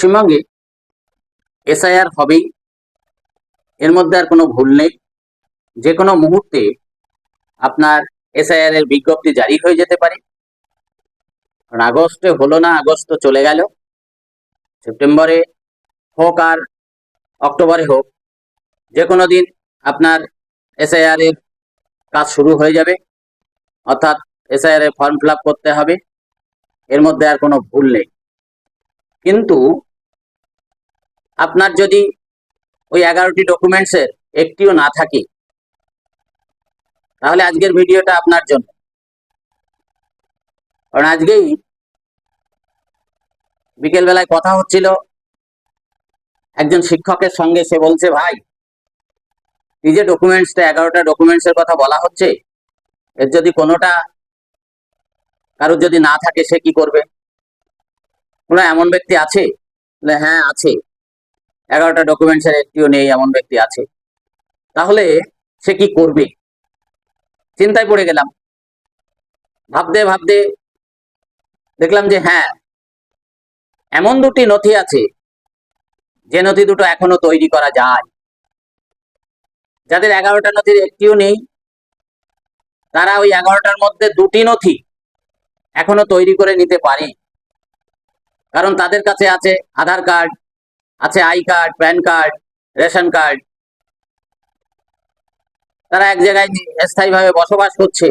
পশ্চিমবঙ্গে এসআইআর হবেই। এর মধ্যে আর কোনো ভুল নেই। যে কোনো মুহূর্তে আপনার এসআইআর এর বিজ্ঞপ্তি জারি হয়ে যেতে পারে। কারণ আগস্টে হলো না, আগস্ট চলে গেল। সেপ্টেম্বরে হোক আর অক্টোবরে হোক যে কোনো দিন আপনার এসআইআর এর কাজ শুরু হয়ে যাবে। অর্থাৎ এসআইআর এর ফর্ম ফিল করতে হবে। এর মধ্যে আর কোনো ভুল নেই। কিন্তু আপনার যদি ওই এগারোটি ডকুমেন্টসের একটিও না থাকে, তাহলে আজকের ভিডিওটা আপনার জন্য। কারণ আজকেই বিকেলবেলায় কথা হচ্ছিল, একজন শিক্ষকের সঙ্গে সে বলছে, ভাই, এই যে ডকুমেন্টসটা এগারোটা ডকুমেন্টসের কথা বলা হচ্ছে, এর যদি কোনোটা কারোর যদি না থাকে, সে কি করবে? কোনো এমন ব্যক্তি আছে? হ্যাঁ আছে। এগারোটা ডকুমেন্টসের একটিও নেই, এমন ব্যক্তি আছে। তাহলে সে কি করবে? চিন্তায় পড়ে গেলাম। ভাবতে ভাবতে দেখলাম যে হ্যাঁ এমন দুটি নথি আছে, যে নথি দুটো এখনও তৈরি করা যায়। যাদের এগারোটা নথির একটিও নেই, তারা ওই এগারোটার মধ্যে দুটি নথি এখনও তৈরি করে নিতে পারে। কারণ তাদের কাছে আছে আধার কার্ড আছে I card, PAN card, ration card. তারা এক জায়গায় স্থায়ীভাবে বসবাস করছে,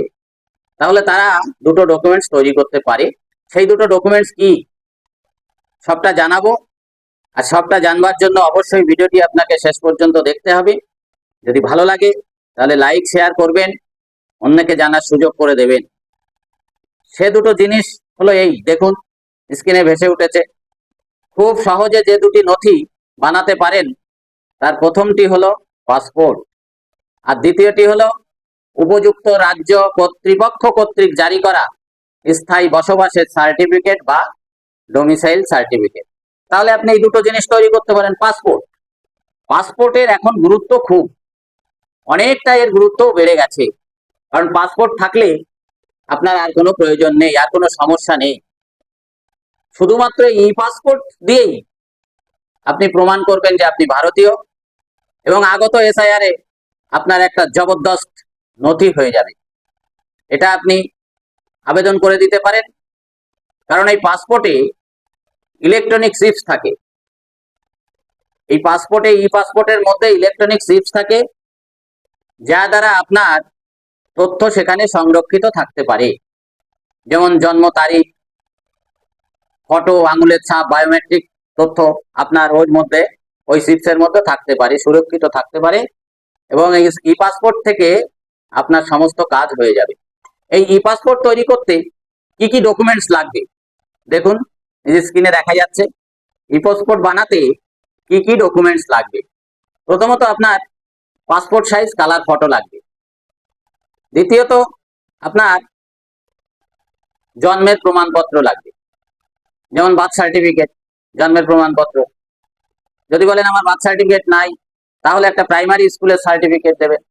তাহলে তারা দুটো ডকুমেন্টস তৈরি করতে পারে। সেই দুটো ডকুমেন্টস কি? সবটা জানাব। আর সবটা জানবার জন্য অবশ্যই ভিডিওটি আপনাকে শেষ পর্যন্ত দেখতে হবে। যদি ভালো লাগে, তাহলে লাইক শেয়ার করবেন। অন্যকে জানার সুযোগ করে দেবেন। সে দুটো জিনিস হলো এই, দেখুন স্ক্রিনে ভেসে উঠেছে। খুব সহজে যে দুটি নথি বানাতে পারেন, তার প্রথমটি হলো পাসপোর্ট, আর দ্বিতীয়টি হলো উপযুক্ত রাজ্য কর্তৃপক্ষ কর্তৃক জারি করা স্থায়ী বসবাসের সার্টিফিকেট বা ডোমিসাইল সার্টিফিকেট তাহলে আপনি এই দুটো জিনিস তৈরি করতে পারেন, পাসপোর্ট। পাসপোর্টের এখন গুরুত্ব খুব, অনেকটা এর গুরুত্ব বেড়ে গেছে। কারণ পাসপোর্ট থাকলে আপনার আর কোনো প্রয়োজন নেই, আর কোনো সমস্যা নেই। শুধুমাত্র ই পাসপোর্ট দিয়েই আপনি প্রমাণ করবেন যে আপনি ভারতীয় এবং আগত এসআইআর আপনার একটা জবরদস্ত নথি হয়ে যাবে। এটা আপনি আবেদন করে দিতে পারেন। কারণ এই পাসপোর্টে ইলেকট্রনিক চিপস থাকে। এই পাসপোর্টে ই পাসপোর্টের মধ্যে ইলেকট্রনিক চিপস থাকে যা দ্বারা আপনার তথ্য সেখানে সংরক্ষিত থাকতে পারে। যেমন জন্ম তারিখ ফটো আঙুলের ছাপ বায়োমেট্রিক তথ্য আপনার ওর মধ্যে, ওই চিপসের মধ্যে থাকতে পারে, সুরক্ষিত থাকতে পারে এবং এই ই পাসপোর্ট থেকে আপনার সমস্ত কাজ হয়ে যাবে। এই ই পাসপোর্ট তৈরি করতে কি কি ডকুমেন্টস লাগবে? দেখুন, এই যে স্ক্রিনে দেখা যাচ্ছে ই পাসপোর্ট বানাতে কি কি ডকুমেন্টস লাগবে? প্রথমত আপনার পাসপোর্ট সাইজ কালার ফটো লাগবে। দ্বিতীয়ত, আপনার জন্মের প্রমাণপত্র লাগবে। যেমন বার্থ সার্টিফিকেট জন্মের প্রমাণপত্র। যদি বলেন আমার বার্থ সার্টিফিকেট নাই, তাহলে একটা প্রাইমারি স্কুলের সার্টিফিকেট দেবেন।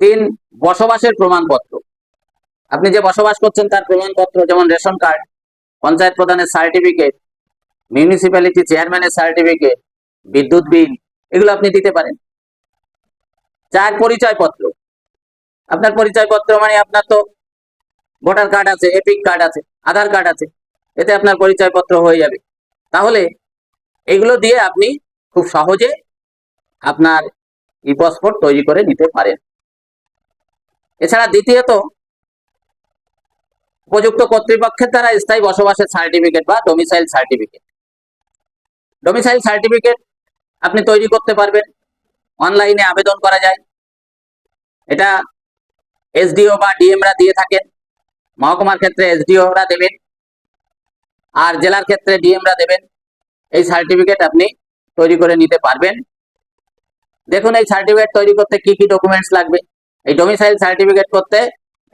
তিন, বসবাসের প্রমাণপত্র। আপনি যে বসবাস করছেন তার প্রমাণপত্র, যেমন রেশন কার্ড পঞ্চায়েত প্রধানের সার্টিফিকেট মিউনিসিপ্যালিটি চেয়ারম্যানের সার্টিফিকেট বিদ্যুৎ বিল, এগুলো আপনি দিতে পারেন। চার, পরিচয়পত্র। আপনার পরিচয়পত্র মানে আপনার তো ভোটার কার্ড আছে এপিক কার্ড আছে আধার কার্ড আছে। এতে আপনার পরিচয়পত্র হয়ে যাবে। তাহলে এগুলো দিয়ে আপনি খুব সহজে আপনার ই পাসপোর্ট তৈরি করে নিতে পারেন। এছাড়া দ্বিতীয়ত, উপযুক্ত কর্তৃপক্ষের দ্বারা স্থায়ী বসবাসের সার্টিফিকেট বা ডোমিসাইল সার্টিফিকেট ডোমিসাইল সার্টিফিকেট আপনি তৈরি করতে পারবেন। অনলাইনে আবেদন করা যায়। এটা এসডিও বা ডিএমরা দিয়ে থাকেন। মহকুমার ক্ষেত্রে এসডিওরা দেবেন। আর জেলার ক্ষেত্রে ডিএমরা দেবেন। এই সার্টিফিকেট আপনি তৈরি করে নিতে পারবেন। দেখুন, এই সার্টিফিকেট তৈরি করতে কি কি ডকুমেন্টস লাগবে? এই ডোমিসাইল সার্টিফিকেট করতে,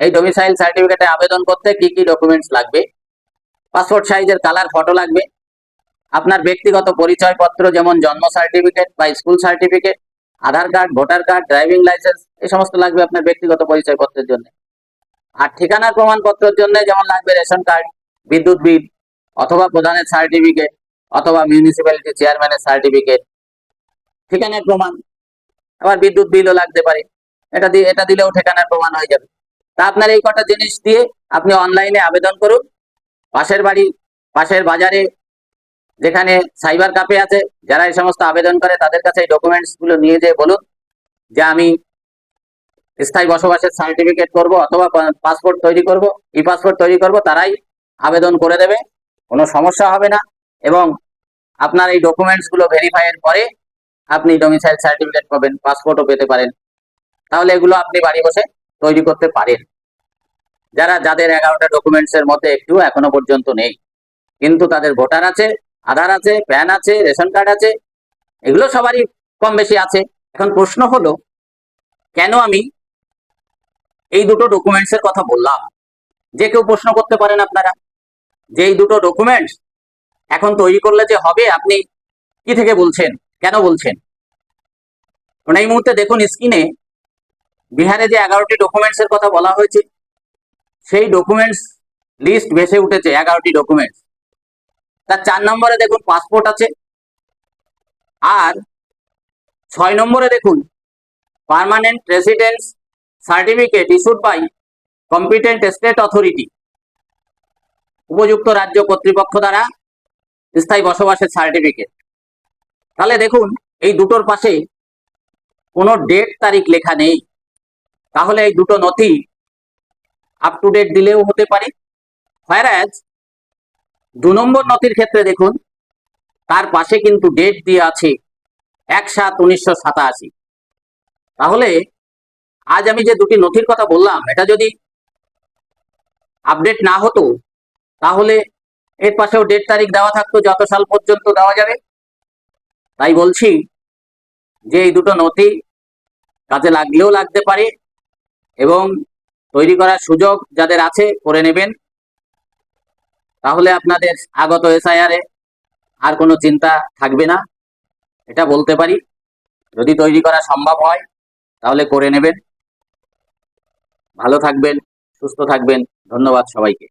এই ডোমিসাইল সার্টিফিকেটে আবেদন করতে কি কি ডকুমেন্টস লাগবে? পাসপোর্ট সাইজের কালার ফটো লাগবে। আপনার ব্যক্তিগত পরিচয়পত্র যেমন জন্ম সার্টিফিকেট বা school certificate Aadhaar card voter card driving licence এই সমস্ত লাগবে আপনার ব্যক্তিগত পরিচয়পত্রের জন্য। আর ঠিকানার প্রমাণপত্রের জন্য যেমন লাগবে রেশন কার্ড বিদ্যুৎ বিল অথবা প্রধানের সার্টিফিকেট অথবা মিউনিসিপ্যালিটি চেয়ারম্যানের সার্টিফিকেট ঠিকানার প্রমাণ, আবার বিদ্যুৎ বিলও লাগতে পারে। এটা দিয়ে এটা দিলেও ঠিকানার প্রমাণ হয়ে যাবে। তা আপনার এই কটা জিনিস দিয়ে আপনি অনলাইনে আবেদন করুন। পাশের বাড়ি, পাশের বাজারে, যেখানে সাইবার কাপে আছে, যারা এই সমস্ত আবেদন করে তাদের কাছে এই ডকুমেন্টসগুলো নিয়ে যেয়ে বলুন যে আমি স্থায়ী বসবাসের সার্টিফিকেট করব অথবা পাসপোর্ট তৈরি করব। ই পাসপোর্ট তৈরি করব, তারাই আবেদন করে দেবে। কোনো সমস্যা হবে না এবং আপনার এই ডকুমেন্টসগুলো ভেরিফাইয়ের পরে আপনি ডোমিসাইল সার্টিফিকেট পাবেন পাসপোর্টও পেতে পারেন। তাহলে এগুলো আপনি বাড়ি বসে তৈরি করতে পারেন। যারা, যাদের এগারোটা ডকুমেন্টস এর মধ্যে একটু এখনও পর্যন্ত নেই। কিন্তু তাদের ভোটার আছে, আধার আছে, প্যান আছে, রেশন কার্ড আছে, এগুলো সবারই কম বেশি আছে। এখন প্রশ্ন হলো, কেন আমি এই দুটো ডকুমেন্টস এর কথা বললাম? যে কেউ প্রশ্ন করতে পারেন আপনারা। যে এই দুটো ডকুমেন্টস এখন তৈরি করলে যে হবে, আপনি কি থেকে বলছেন? কেন বলছেন? এই মুহূর্তে দেখুন স্ক্রিনে বিহারে যে এগারোটি ডকুমেন্টস এর কথা বলা হয়েছে, সেই ডকুমেন্টস লিস্ট ভেসে উঠেছে এগারোটি ডকুমেন্টস তার চার নম্বরে দেখুন পাসপোর্ট আছে, আর ছয় নম্বরে দেখুন permanent residence certificate issued by competent state authority উপযুক্ত রাজ্য কর্তৃপক্ষ দ্বারা স্থায়ী বসবাসের সার্টিফিকেট তাহলে দেখুন, এই দুটোর পাশে কোনো ডেট তারিখ লেখা নেই। তাহলে এই দুটো নথি আপ টু ডেট দিলেও হতে পারে। হোয়ারাজ দু নম্বর নথির ক্ষেত্রে দেখুন, তার পাশে কিন্তু ডেট দিয়ে আছে এক সাত উনিশশো সাতাশি। তাহলে আজ আমি যে দুটি নথির কথা বললাম, এটা যদি আপডেট না হতো তাহলে এর পাশেও ডেট তারিখ দেওয়া থাকতো, যত সাল পর্যন্ত দেওয়া যাবে। তাই বলছি যে এই দুটো নথি কাজে লাগলেও লাগতে পারে এবং তৈরি করার সুযোগ যাদের আছে করে নেবেন। তাহলে আপনাদের আগত এসআইআর আর কোনো চিন্তা থাকবে না, এটা বলতে পারি। যদি তৈরি করা সম্ভব হয়, তাহলে করে নেবেন। ভালো থাকবেন, সুস্থ থাকবেন। ধন্যবাদ সবাইকে।